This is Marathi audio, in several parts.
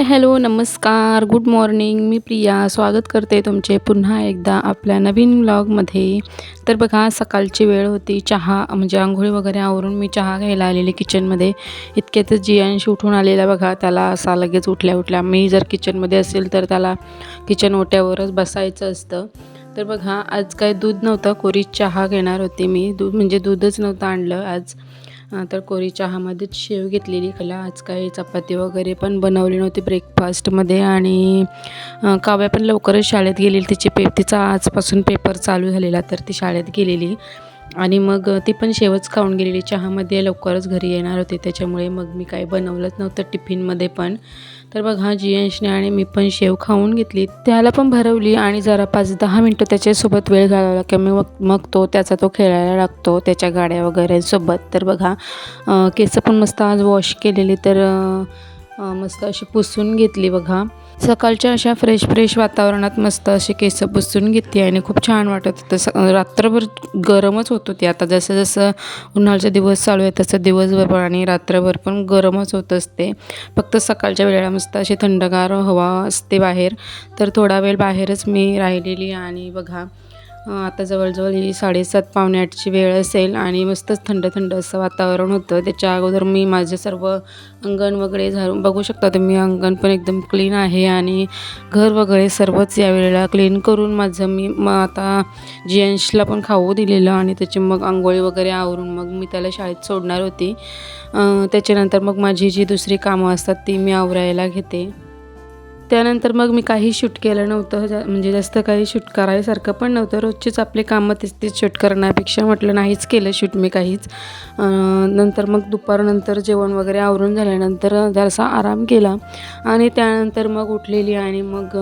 हाय हॅलो नमस्कार गुड मॉर्निंग. मी प्रिया स्वागत करते तुमचे पुन्हा एकदा आपल्या नवीन व्लॉगमध्ये. तर बघा सकाळची वेळ होती. चहा म्हणजे आंघोळी वगैरे आवरून मी चहा घ्यायला आलेली किचनमध्ये. इतक्यातच जियांशी उठून आलेला बघा त्याला असा लगेच उठल्या उठल्या मी जर किचनमध्ये असेल तर त्याला किचन ओट्यावरच बसायचं असतं. तर बघा आज काय दूध नव्हतं कोरी चहा घेणार होते मी. दूध म्हणजे दूधच नव्हतं आणलं. आज तर कोरी चहामध्येच शेव घेतलेली. खाला आज काही चपाती वगैरे पण बनवली नव्हती ब्रेकफास्टमध्ये आणि काव्या पण लवकरच शाळेत गेलेली. तिची पे तिचा आजपासून पेपर चालू झालेला तर ती शाळेत गेलेली. आणि मग ती पण शेवच खाऊन गेलेली. चहामध्ये लवकरच घरी येणार होते. त्याच्यामुळे मग मी काही बनवलंच नव्हतं टिफिनमध्ये पण. तर बघ हा जियांशने आणि मी पण शेव खाऊन घेतली. त्याला पण भरवली आणि जरा पाच दहा मिनटं त्याच्यासोबत वेळ घालवला की मग मग तो त्याचा तो खेळायला लागतो त्याच्या गाड्या वगैरे सोबत. तर बघा केस पण मस्त आज वॉश केलेली. तर मस्त अशी पुसून घेतली बघा. सकाळच्या अशा फ्रेश फ्रेश वातावरणात मस्त असे केस पुसून घेतली आणि खूप छान वाटत होतं. स रात्रभर गरमच होत होती. आता जसं जसं उन्हाळ्याचा दिवस चालू आहे तसं दिवसभर पण आणि रात्रभर पण गरमच होत असते. फक्त सकाळच्या वेळेला मस्त अशी थंडगार हवा असते बाहेर. तर थोडा वेळ बाहेरच मी राहिलेली आणि बघा आता जवळजवळ ही साडेसात पावणे आठची वेळ असेल आणि मस्तच थंड थंड असं वातावरण होतं. त्याच्या अगोदर मी माझे सर्व अंगण वगैरे झाडून बघू शकता. तुम्ही अंगण पण एकदम क्लीन आहे आणि घर वगैरे सर्वच यावेळेला क्लीन करून माझं मी मग आता जियांशला पण खाऊ दिलेलं आणि त्याची मग आंघोळी वगैरे आवरून मग मी त्याला शाळेत सोडणार होती. त्याच्यानंतर मग माझी जी दुसरी कामं असतात ती मी आवरायला घेते. त्यानंतर मग मी काही शूट केलं नव्हतं जा म्हणजे जास्त काही शूट करायसारखं पण नव्हतं. रोजचीच आपले कामं तेच तीच शूट करण्यापेक्षा म्हटलं नाहीच केलं शूट मी काहीच. नंतर मग दुपारनंतर जेवण वगैरे आवरून झाल्यानंतर जरासा आराम केला आणि त्यानंतर मग उठलेली आणि मग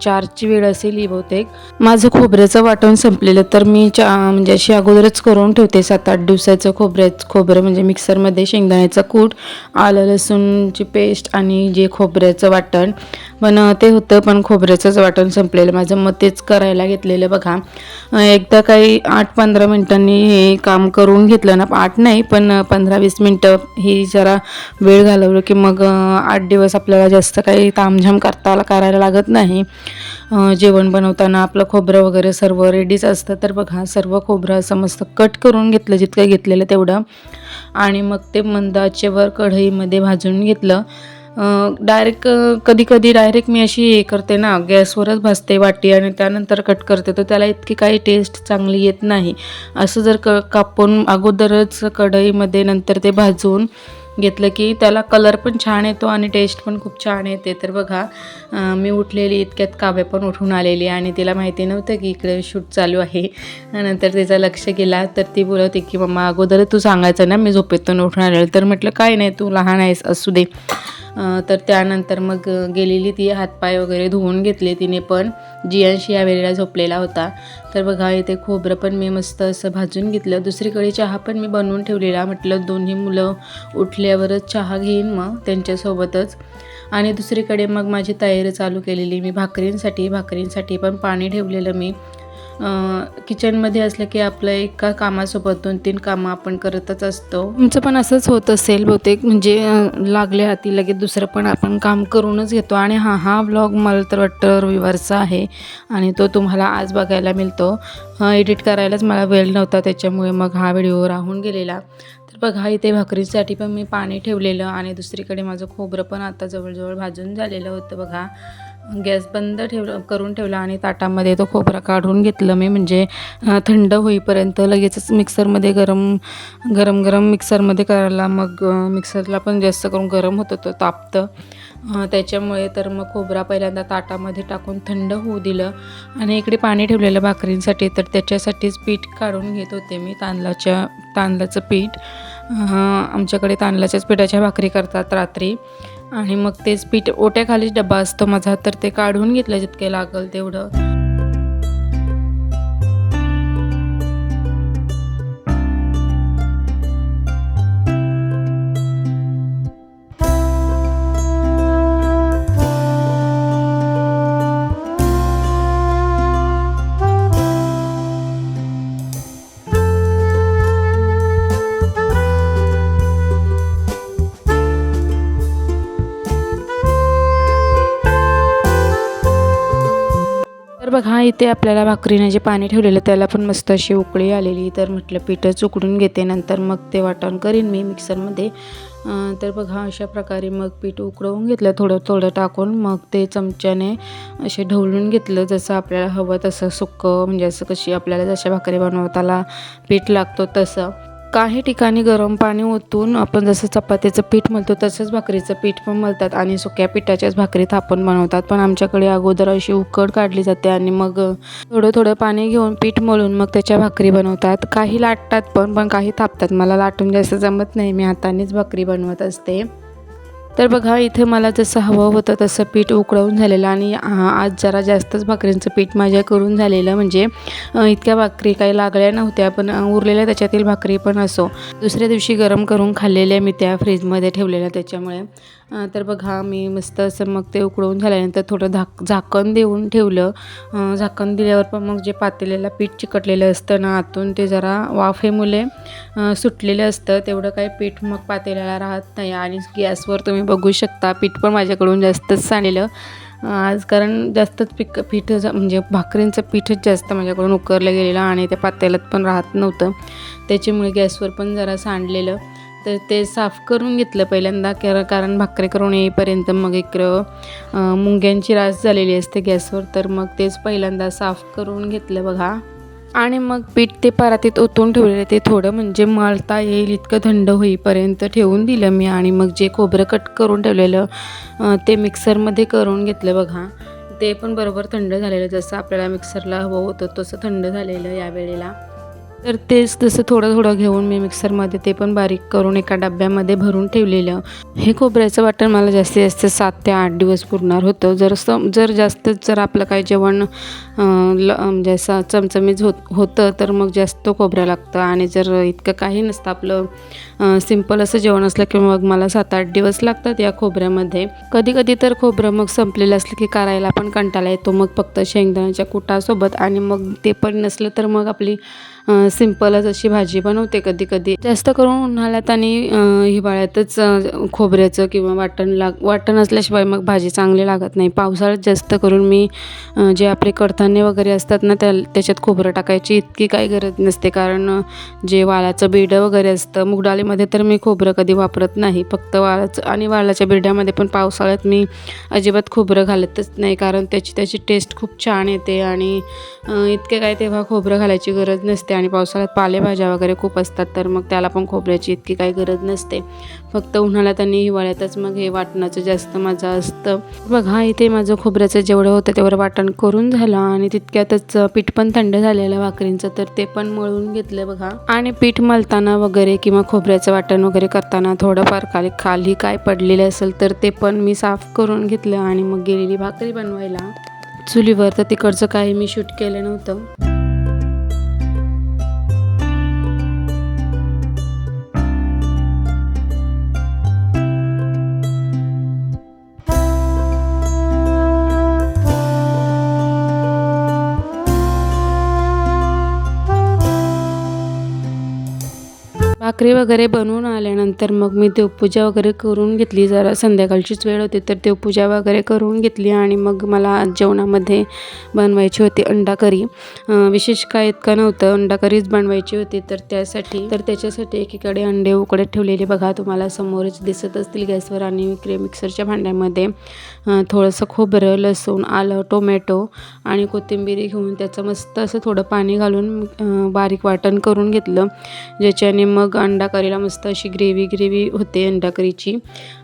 चारची वेळ असेल ही बहुतेक. माझं खोबऱ्याचं वाटण संपलेलं तर मी चा म्हणजे अशी अगोदरच करून ठेवते सात आठ दिवसाचं खोबऱ्याचं खोबरं म्हणजे मिक्सरमध्ये शेंगदाण्याचं कूट आलं लसूणची पेस्ट आणि जे खोबऱ्याचं वाटण. पण ते होतं पण खोबऱ्याचंच वाटण संपलेलं. माझं मग तेच करायला घेतलेलं बघा. एकदा काही आठ पंधरा मिनटांनी हे काम करून घेतलं ना आठ नाही पण पंधरा वीस मिनटं ही जरा वेळ घालवलं की मग आठ दिवस आपल्याला जास्त काही तामझाम करता करायला लागत नाही. जेवण बनवताना आपलं खोबरं वगैरे सर्व रेडीच असतं. तर बघा सर्व खोबरं असं मस्त कट करून घेतलं जितकं घेतलेलं तेवढं. आणि मग ते मंदाचेवर कढईमध्ये भाजून घेतलं. डायरेक्ट कधी कधी डायरेक्ट मी अशी हे करते ना गॅसवरच भाजते वाटी आणि त्यानंतर कट करते. तर त्याला इतकी काही टेस्ट चांगली येत नाही. असं जर क कापून अगोदरच कढईमध्ये नंतर ते भाजून घेतलं की त्याला कलर पण छान येतो आणि टेस्ट पण खूप छान येते. तर बघा मी उठलेली इतक्यात काव्य पण उठून आलेली आणि तिला माहिती नव्हतं की इकडे शूट चालू आहे. नंतर तिचा लक्ष गेला तर ती बोलत की मम्मा अगोदर तू सांगायचं ना मी झोपेतून उठून आलेलं तर म्हटलं काय नाही तू लहान आहेस असू दे. तर त्यानंतर मग गेलेली ती हातपाय वगैरे धुवून घेतले तिने पण. जियांशी या वेळेला झोपलेला होता. तर बघा इथे खोबरं पण मी मस्त असं भाजून घेतलं. दुसरीकडे चहा पण मी बनवून ठेवलेला. म्हटलं दोन्ही मुलं उठल्यावरच चहा घेईन मग त्यांच्यासोबतच. आणि दुसरीकडे मग माझी तयारी चालू केलेली. मी भाकरींसाठी भाकरींसाठी पण पाणी ठेवलेलं मी. किचनमध्ये असलं की आपलं एका कामासोबत दोन तीन कामं आपण करतच असतो. तुमचं पण असंच होत असेल बहुतेक म्हणजे लागले हाती लगेच दुसरं पण आपण काम करूनच घेतो. आणि हा हा व्लॉग मला तर वाटतं रविवारचा आहे आणि तो तुम्हाला आज बघायला मिळतो. एडिट करायलाच मला वेळ नव्हता त्याच्यामुळे मग हा व्हिडिओ राहून गेलेला. तर बघा इथे भाकरीसाठी पण मी पाणी ठेवलेलं आणि दुसरीकडे माझं खोबरं पण आता जवळजवळ भाजून झालेलं होतं बघा. गॅस बंद ठेवलं करून ठेवला आणि ताटामध्ये तो खोबरा काढून घेतलं मी. म्हणजे थंड होईपर्यंत लगेचच मिक्सरमध्ये गरम गरम गरम मिक्सरमध्ये करायला मग मिक्सरला पण जास्त करून गरम होतं तो तापतं. त्याच्यामुळे तर मग खोबरा पहिल्यांदा ताटामध्ये टाकून थंड होऊ दिलं आणि इकडे पाणी ठेवलेलं भाकरींसाठी तर त्याच्यासाठीच पीठ काढून घेत होते मी तांदळाच्या तांदळाचं पीठ. आमच्याकडे तांदळाच्याच पिठाच्या भाकरी करतात रात्री. आणि मग तेच पीठ ओट्याखालीच डबा असतो माझा तर ते काढून घेतलं जितके लागल तेवढं. तर बघा इथे आपल्याला भाकरीनं जे पाणी ठेवलेलं त्याला पण मस्त अशी उकळी आलेली. तर म्हटलं पीठच उकडून घेते नंतर मग ते वाटण करीन मी मिक्सरमध्ये. तर बघा अशा प्रकारे मग पीठ उकळवून घेतलं थोडं थोडं टाकून मग ते चमच्याने असे ढवळून घेतलं. जसं आपल्याला हवं तसं सुक्कं म्हणजे असं कशी आपल्याला जशा भाकरी बनवताना पीठ लागतो तसं. काही ठिकाणी गरम पाणी ओतून आपण जसं चपातीचं पीठ मळतो तसंच भाकरीचं पीठ पण मळतात आणि सुक्या पिठाच्याच भाकरी थापून बनवतात. पण आमच्याकडे अगोदर अशी उकड काढली जाते आणि मग थोडं थोडं पाणी घेऊन पीठ मळून मग त्याच्या भाकरी बनवतात. काही लाटतात पण पण काही थापतात. मला लाटून जास्त जमत नाही. मी हातानेच भाकरी बनवत असते. तर बघा इथे मला जसं हवं होतं तसं पीठ उकळवून झालेलं आणि आज जरा जास्तच भाकरींचं पीठ माझ्या करून झालेलं. म्हणजे इतक्या भाकरी काही लागल्या नव्हत्या पण उरलेल्या त्याच्यातील भाकरी पण असो. दुसऱ्या दिवशी गरम करून खाल्लेल्या मी त्या फ्रीजमध्ये ठेवलेल्या त्याच्यामुळे. तर बघा मी मस्त असं मग ते उकळून झाल्यानंतर थोडं धाक झाकण देऊन ठेवलं. झाकण दिल्यावर पण मग जे पातेल्याला पीठ चिकटलेलं असतं ना आतून ते जरा वाफेमुळे सुटलेलं असतं. तेवढं काही पीठ मग पातेल्याला राहत नाही आणि गॅसवर तुम्ही बघू शकता पीठ पण माझ्याकडून जास्तच सांडलेलं आज कारण जास्तच पिक पीठ ज- म्हणजे भाकरींचं पीठच जास्त माझ्याकडून उकरलं गेलेलं आणि त्या पातेल्यात पण राहत नव्हतं. त्याच्यामुळे गॅसवर पण जरा सांडलेलं. तर ते साफ करून घेतलं पहिल्यांदा कारण भाकरी करून येईपर्यंत मग इकडं मुंग्यांची रास झालेली असते गॅसवर तर मग तेच पहिल्यांदा साफ करून घेतलं बघा. आणि मग पीठ ते परातीत ओतून ठेवलेलं ते थोडं म्हणजे मळता येईल इतकं थंड होईपर्यंत ठेवून दिलं मी. आणि मग जे खोबरं कट करून ठेवलेलं ते मिक्सरमध्ये करून घेतलं बघा. ते पण बरोबर थंड झालेलं जसं आपल्याला मिक्सरला हवं होतं तसं थंड झालेलं यावेळेला तर तेच तसं थोडं थोडं घेऊन मी मिक्सरमध्ये ते पण बारीक करून एका डब्यामध्ये भरून ठेवलेलं. हे खोबऱ्याचं वाटण मला जास्तीत जास्त सात ते आठ दिवस पुरणार होतं. जर सम जर जास्त जर आपलं काही जेवण ल म्हणजे असं चमचमीत होत होतं तर मग जास्त खोबरं लागतं. आणि जर इतकं काही नसतं आपलं सिंपल असं जेवण असलं की मग मला सात आठ दिवस लागतात या खोबऱ्यामध्ये. कधी कधी तर खोबरं मग संपलेलं असलं की करायला पण कंटाळा येतो. मग फक्त शेंगदाण्याच्या कुटासोबत आणि मग ते पण नसलं तर मग आपली सिंपलच अशी भाजी बनवते कधी कधी. जास्त करून उन्हाळ्यात आणि हिवाळ्यातच खोबऱ्याचं किंवा वाटण लाग वाटण असल्याशिवाय मग भाजी चांगली लागत नाही. पावसाळ्यात जास्त करून मी जे आपले कडधान्य वगैरे असतात ना त्या त्याच्यात खोबरं टाकायची इतकी काही गरज नसते. कारण जे वालाचं बिरडं वगैरे असतं मुगडाळीमध्ये तर मी खोबरं कधी वापरत नाही. फक्त वालाचं आणि वालाच्या बिरड्यामध्ये पण पावसाळ्यात मी अजिबात खोबरं घालतच नाही. कारण त्याची त्याची टेस्ट खूप छान येते आणि इतके काय तेव्हा खोबरं घालायची गरज नसते. आणि पावसाळ्यात पालेभाज्या वगैरे खूप असतात तर मग त्याला पण खोबऱ्याची इतकी काही गरज नसते. फक्त उन्हाळ्यात आणि हिवाळ्यातच मग हे वाटणाचं जास्त मजा असतं. बघा इथे माझं खोबऱ्याचं जेवढं होतं तेवढं वाटण करून झालं आणि तितक्यातच पीठ पण थंड झालेलं भाकरींचं तर ते पण मळून घेतलं बघा. आणि पीठ मळताना वगैरे किंवा खोबऱ्याचं वाटण वगैरे करताना थोडंफार खाली खाली काय पडलेलं असेल तर ते पण मी साफ करून घेतलं आणि मग गेलेली भाकरी बनवायला. चुलीवर तर तिकडचं काही मी शूट केलं नव्हतं. भाकरी वगैरे बनवून आल्यानंतर मग मी देवपूजा वगैरे करून घेतली. जरा संध्याकाळचीच वेळ होती तर देवपूजा वगैरे करून घेतली आणि मग मला आज जेवणामध्ये बनवायची होती अंडा करी विशेष काय इतकं नव्हतं. अंडा करीच बनवायची होती तर त्यासाठी तर त्याच्यासाठी एकीकडे अंडे उकडे ठेवलेले बघा तुम्हाला समोरच दिसत असतील गॅसवर आणि क्रे मिक्सरच्या भांड्यामध्ये. थोडंसं खोबरं लसूण आलं टोमॅटो आणि कोथिंबिरी घेऊन त्याचं मस्त असं थोडं पाणी घालून बारीक वाटण करून घेतलं. ज्याच्याने मग अंडा करीला मस्त अशी ग्रेव्ही ग्रेव्ही होते अंडा करीची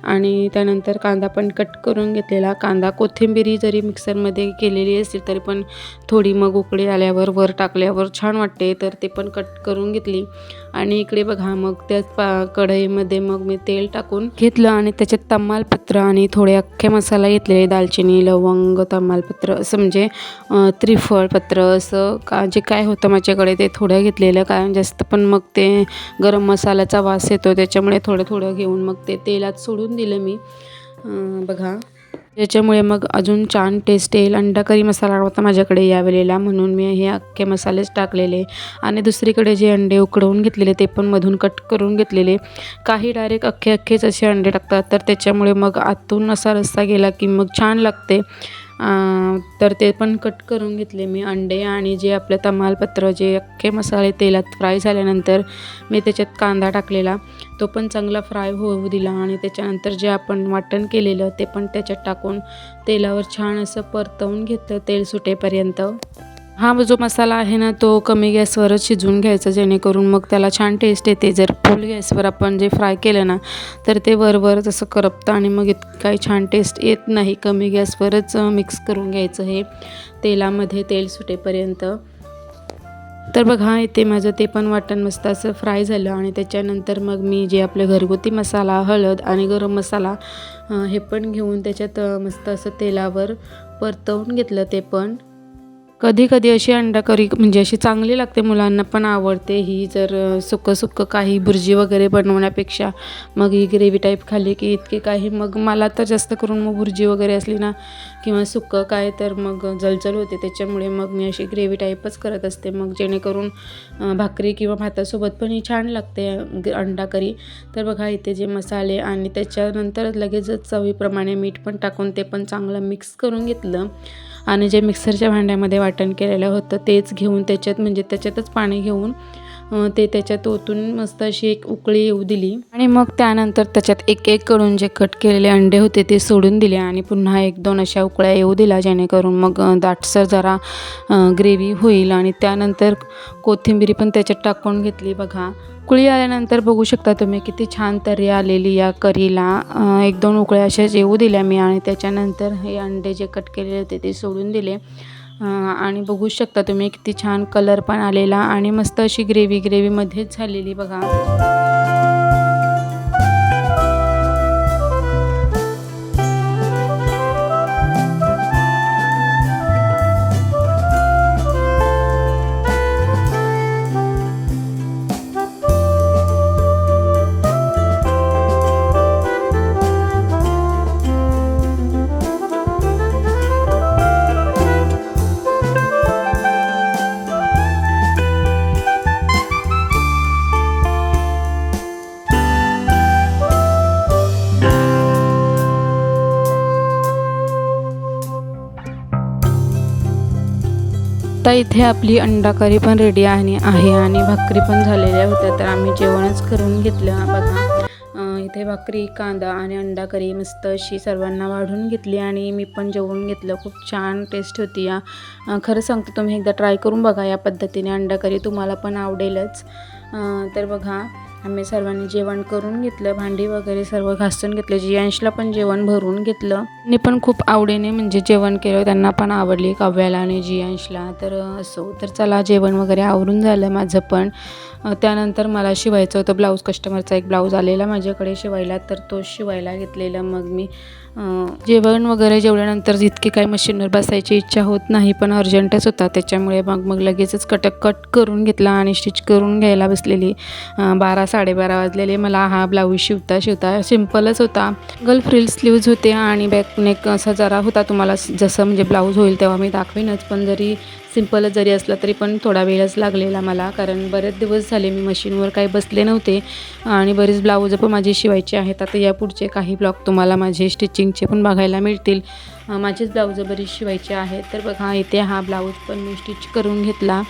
आणि त्यानंतर कांदा पण कट करून घेतलेला. कांदा कोथिंबिरी जरी मिक्सरमध्ये केलेली असेल तरी पण थोडी मग उकळी आल्यावर वर टाकल्यावर छान वाटते. तर ते पण कट करून घेतली. आणि इकडे बघा मग त्याच पा कढईमध्ये मग मी तेल टाकून घेतलं आणि त्याच्यात तमालपत्र आणि थोडे अख्खे मसाला घेतलेले दालचिनी लवंग तमालपत्र असं म्हणजे त्रिफळपत्र असं का जे काय होतं माझ्याकडे ते थोडं घेतलेलं कारण जास्त पण मग ते गरम मसाल्याचा वास येतो त्याच्यामुळे थोडं थोडं घेऊन मग ते तेलात सोडून दिलं मी. बघा. त्याच्यामुळे मग अजून छान टेस्ट येईल. अंडा करी मसाला होता माझ्याकडे यावेळेला म्हणून मी हे अख्खे मसालेच टाकलेले. आणि दुसरीकडे जे अंडे उकडवून घेतलेले ते पण मधून कट करून घेतलेले. काही डायरेक्ट अख्खे अख्खेच असे अंडे टाकतात. तर त्याच्यामुळे मग आतून असा रस्सा गेला की मग छान लागते. तर ते पण कट करून घेतले मी. अंडे आणि जे आपलं तमालपत्र जे अख्खे मसाले तेलात फ्राय झाल्यानंतर मी त्याच्यात कांदा टाकलेला. तो पण चांगला फ्राय होऊ दिला आणि त्याच्यानंतर जे आपण वाटण केलेलं ते पण त्याच्यात टाकून तेलावर छान असं परतवून घेतलं तेल सुटेपर्यंत. हा जो मसाला आहे ना तो कमी गॅसवरच शिजवून घ्यायचा जेणेकरून मग त्याला छान टेस्ट येते. जर फुल गॅसवर आपण जे फ्राय केलं ना तर ते वरवर जसं करपतं आणि मग इत काही छान टेस्ट येत नाही. कमी गॅसवरच मिक्स करून घ्यायचं हे तेलामध्ये तेल सुटेपर्यंत. तर बघा इथे माझं ते पण वाटण मस्त असं फ्राय झालं आणि त्याच्यानंतर मग मी जे आपलं घरगुती मसाला हळद आणि गरम मसाला हे पण घेऊन त्याच्यात मस्त असं तेलावर परतवून घेतलं ते पण. कधी कधी अशी अंडा करी म्हणजे अशी चांगली लागते मुलांना पण आवडते. ही जर सुकं सुकं काही भुर्जी वगैरे बनवण्यापेक्षा मग ही ग्रेव्ही टाईप खाली की इतके काही मग मला तर जास्त करून मग भुर्जी वगैरे असली ना किंवा सुकं काय तर मग जलजल होते. त्याच्यामुळे मग मी अशी ग्रेव्ही टाईपच करत असते. मग जेणेकरून भाकरी किंवा भातासोबत पण ही छान लागते ग- अंडा करी तर बघा इथे जे मसाले आणि त्याच्यानंतर लगेचच चवीप्रमाणे मीठ पण टाकून ते पण चांगलं मिक्स करून घेतलं. आणि जे मिक्सरच्या भांड्यामध्ये वाटण केलेलं होतं तेच घेऊन त्याच्यात म्हणजे त्याच्यातच पाणी घेऊन ते त्याच्यात ओतून मस्त अशी एक उकळी येऊ दिली. आणि मग त्यानंतर त्याच्यात एक एक करून जे कट केलेले अंडे होते ते सोडून दिले आणि पुन्हा एक दोन अशा उकळ्या येऊ दिला जेणेकरून मग दाटसर जरा ग्रेव्ही होईल. आणि त्यानंतर कोथिंबीरी पण त्याच्यात टाकून घेतली बघा. उकळी आल्यानंतर बघू शकता तुम्ही किती छान तरी आलेली या करीला. एक दोन उकळ्या अशाच येऊ दिल्या मी आणि त्याच्यानंतर हे अंडे जे कट केलेले होते ते सोडून दिले. आणि बघू शकता तुम्ही किती छान कलर पण आलेला आणि मस्त अशी ग्रेव्ही ग्रेव्हीमध्येच झालेली बघा. इथे आपली अंडाकरी पण रेडी आणि आहे आणि भाकरी पण झालेल्या होत्या. तर आम्ही जेवणच करून घेतलं. बघा. इथे भाकरी कांदा आणि अंडा करी मस्त अशी सर्वांना वाढून घेतली आणि मी पण जेवून घेतलं. खूप छान टेस्ट होती या. खरं सांगते तुम्ही एकदा ट्राय करून बघा या पद्धतीने. अंडा करी तुम्हाला पण आवडेलच. तर बघा. आम्ही सर्वांनी जेवण करून घेतलं भांडी वगैरे सर्व घासून घेतलं जियांशला पण जेवण भरून घेतलं. त्यांनी पण खूप आवडीने म्हणजे जेवण केलं त्यांना पण आवडली काव्याला आणि जियांशला. तर असो तर चला जेवण वगैरे आवरून झालं माझं पण. त्यानंतर मला शिवायचं होतं ब्लाऊज. कस्टमरचा एक ब्लाऊज आलेला माझ्याकडे शिवायला तर तो शिवायला घेतलेला. मग मी जेवण वगैरे जेवल्यानंतर इतकी काही मशीनवर बसायची इच्छा होत नाही पण अर्जंटच होता. त्याच्यामुळे मग मग लगेचच कट कट करून घेतला आणि स्टिच करून घ्यायला बसलेली. बारा साडेबारा वाजलेले. मला हा ब्लाऊज शिवता शिवता सिम्पलच होता. गल फ्रिल स्लीव्ज होते आणि बॅक नेक असा जरा होता. तुम्हाला जसं म्हणजे ब्लाऊज होईल तेव्हा मी दाखवेनच. पण जरी सिम्पलच जरी असला तरी पण थोडा वेळच लागलेला मला कारण बरेच दिवस झाले मी मशीनवर काही बसले नव्हते आणि बरेच ब्लाऊज पण माझे शिवायचे आहेत. आता या पुढचे काही ब्लॉग तुम्हाला माझे स्टिचिंगचे पण बघायला मिळतील. माझेच ब्लाऊज बरेच शिवायचे आहेत. तर बघा इथे हा ब्लाऊज पण मी स्टिच करून घेतला.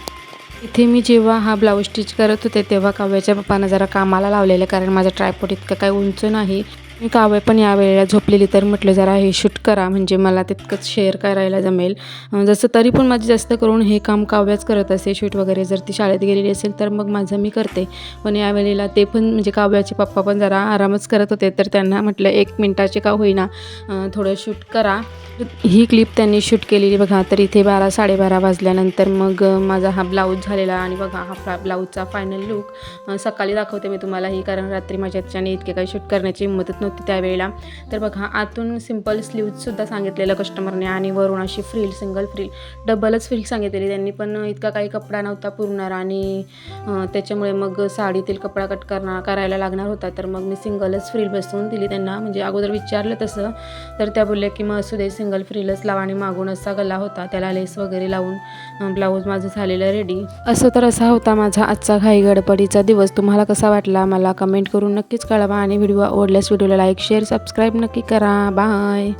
इथे मी जेव्हा हा ब्लाऊज स्टिच करत होते तेव्हा काव्याच्या पप्पानं जरा कामाला लावलेलं कारण माझा ट्रायपॉट इतकं काही उंच नाही. मी काव्य पण यावेळेला झोपलेली तर म्हटलं जरा हे शूट करा म्हणजे मला तितकंच शेअर करायला जमेल. जसं तरी पण माझी जास्त करून हे काम काव्याच करत असे शूट वगैरे जर ती शाळेत गेलेली असेल तर मग माझं मी करते. पण यावेळेला ते पण म्हणजे काव्याचे पप्पा पण जरा आरामच करत होते तर त्यांना म्हटलं एक मिनटाचे का होईना थोडं शूट करा. ही क्लिप त्यांनी शूट केलेली बघा तर इथे बारा साडेबारा वाजल्यानंतर मग माझा हा ब्लाऊज झालेला आणि बघा हा ब्लाऊजचा फायनल लुक सकाळी दाखवते मी तुम्हाला ही कारण रात्री माझ्या याच्याने इतके काही शूट करण्याची हिंमतच नव्हती त्यावेळेला. तर बघा आतून सिंपल स्लीव्जसुद्धा सांगितलेलं कस्टमरने आणि वरून अशी फ्रील सिंगल फ्रील डबलच फ्रील सांगितलेली. त्यांनी पण इतका काही कपडा नव्हता पुरणार आणि त्याच्यामुळे मग साडीतील कपडा कट करणार करायला लागणार होता. तर मग मी सिंगलच फ्रील बसवून दिली त्यांना. म्हणजे अगोदर विचारलं तसं तर त्या बोलल्या की मग असू दे सिंगल फ्रीलच लावा आणि मागून असा गला होता. त्याला लेस वगैरे लावून ब्लाऊज माझं झालेलं रेडी असं तर असा होता माझा आजचा घाई गडबडीचा दिवस. तुम्हाला कसा वाटला? मला कमेंट करून नक्कीच कळवा आणि व्हिडिओ आवडल्यास व्हिडिओला लाईक शेअर सबस्क्राईब नक्की करा. बाय